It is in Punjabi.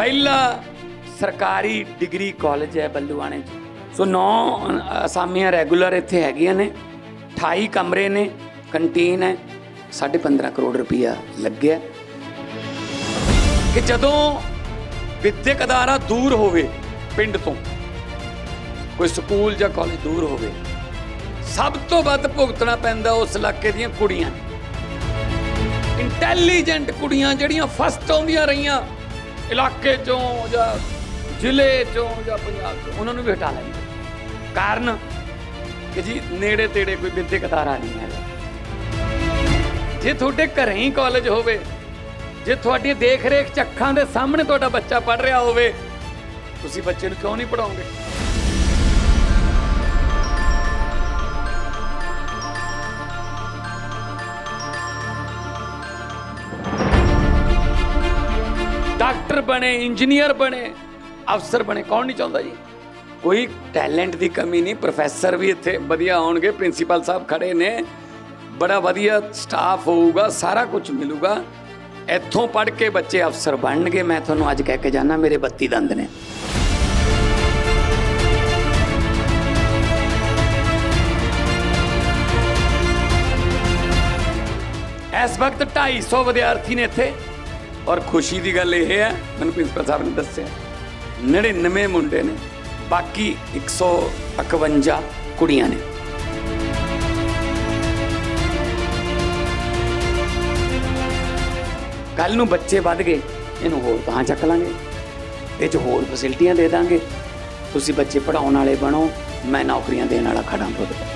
ਪਹਿਲਾ ਸਰਕਾਰੀ ਡਿਗਰੀ ਕਾਲਜ ਹੈ ਬੱਲੂਆਣੇ 'ਚ। ਸੋ 9 ਅਸਾਮੀਆਂ ਰੈਗੂਲਰ ਇੱਥੇ ਹੈਗੀਆਂ ਨੇ 28 ਕਮਰੇ ਨੇ, ਕੰਟੀਨ ਹੈ 15.5 ਕਰੋੜ ਰੁਪਇਆ ਲੱਗਿਆ। ਕਿ ਜਦੋਂ ਵਿੱਦਿਅਕ ਅਦਾਰਾ ਦੂਰ ਹੋਵੇ ਪਿੰਡ ਤੋਂ, ਕੋਈ ਸਕੂਲ ਜਾਂ ਕਾਲਜ ਦੂਰ ਹੋਵੇ, ਸਭ ਤੋਂ ਵੱਧ ਭੁਗਤਣਾ ਪੈਂਦਾ ਉਸ ਇਲਾਕੇ ਦੀਆਂ ਕੁੜੀਆਂ ਇੰਟੈਲੀਜੈਂਟ ਕੁੜੀਆਂ ਜਿਹੜੀਆਂ ਫਸਟ ਆਉਂਦੀਆਂ ਰਹੀਆਂ ਇਲਾਕੇ ਚੋਂ ਜਾਂ ਜ਼ਿਲ੍ਹੇ ਚੋਂ ਜਾਂ ਪੰਜਾਬ ਚੋਂ ਉਹਨਾਂ ਨੂੰ ਵੀ ਹਟਾ ਲੈਂਦੇ ਕਾਰਨ ਕਿ ਜੀ ਨੇੜੇ ਤੇੜੇ ਕੋਈ ਵਿਦਿਅਕ ਅਦਾਰਾ ਨਹੀਂ ਹੈਗਾ। ਜੇ ਤੁਹਾਡੇ ਘਰੇ ਹੀ ਕਾਲਜ ਹੋਵੇ, ਜੇ ਤੁਹਾਡੀ ਦੇਖ ਰੇਖ ਚੱਖਾਂ ਦੇ ਸਾਹਮਣੇ ਤੁਹਾਡਾ ਬੱਚਾ ਪੜ ਰਿਹਾ ਹੋਵੇ, ਤੁਸੀਂ ਬੱਚੇ ਨੂੰ ਕਿਉਂ ਨਹੀਂ ਪੜਾਉਂਗੇ ਡਾਕਟਰ ਬਣੇ ਇੰਜੀਨੀਅਰ ਬਣੇ ਅਫਸਰ ਬਣੇ ਕੌਣ ਨਹੀਂ ਚਾਹੁੰਦਾ ਜੀ ਕੋਈ ਟੈਲੈਂਟ ਦੀ ਕਮੀ ਨਹੀਂ ਪ੍ਰੋਫੈਸਰ ਵੀ ਇੱਥੇ ਵਧੀਆ ਆਉਣਗੇ ਪ੍ਰਿੰਸੀਪਲ ਸਾਹਿਬ ਖੜੇ ਨੇ ਬੜਾ ਵਧੀਆ ਸਟਾਫ ਹੋਊਗਾ ਸਾਰਾ ਕੁਝ ਮਿਲੂਗਾ ਇੱਥੋਂ ਪੜ੍ਹ ਕੇ ਬੱਚੇ ਅਫਸਰ ਬਣਨਗੇ ਮੈਂ ਤੁਹਾਨੂੰ ਅੱਜ ਕਹਿ ਕੇ ਜਾਣਾ ਮੇਰੇ 32 ਦੰਦ ਨੇ ਇਸ ਵਕਤ 250 ਵਿਦਿਆਰਥੀ ਨੇ ਇੱਥੇ ਔਰ ਖੁਸ਼ੀ ਦੀ ਗੱਲ ਇਹ ਹੈ, ਮੈਨੂੰ ਪ੍ਰਿੰਸੀਪਲ ਸਾਹਿਬ ਨੇ ਦੱਸਿਆ 99 ਮੁੰਡੇ ਨੇ, ਬਾਕੀ 151 ਕੁੜੀਆਂ ਨੇ। ਕੱਲ ਨੂੰ ਬੱਚੇ ਵੱਧ ਗਏ, ਇਹਨੂੰ ਹੋਰ ਤਾਂ ਚੱਕ ਲਾਂਗੇ, ਇਹ 'ਚ ਹੋਰ ਫੈਸਿਲਿਟੀਆਂ ਦੇ ਦਾਂਗੇ, ਤੁਸੀਂ ਬੱਚੇ ਪੜਾਉਣ ਵਾਲੇ ਬਣੋ, ਮੈਂ ਨੌਕਰੀਆਂ ਦੇਣ ਵਾਲਾ ਖੜਾ ਤੁਹਾਡੇ ਕੋਲ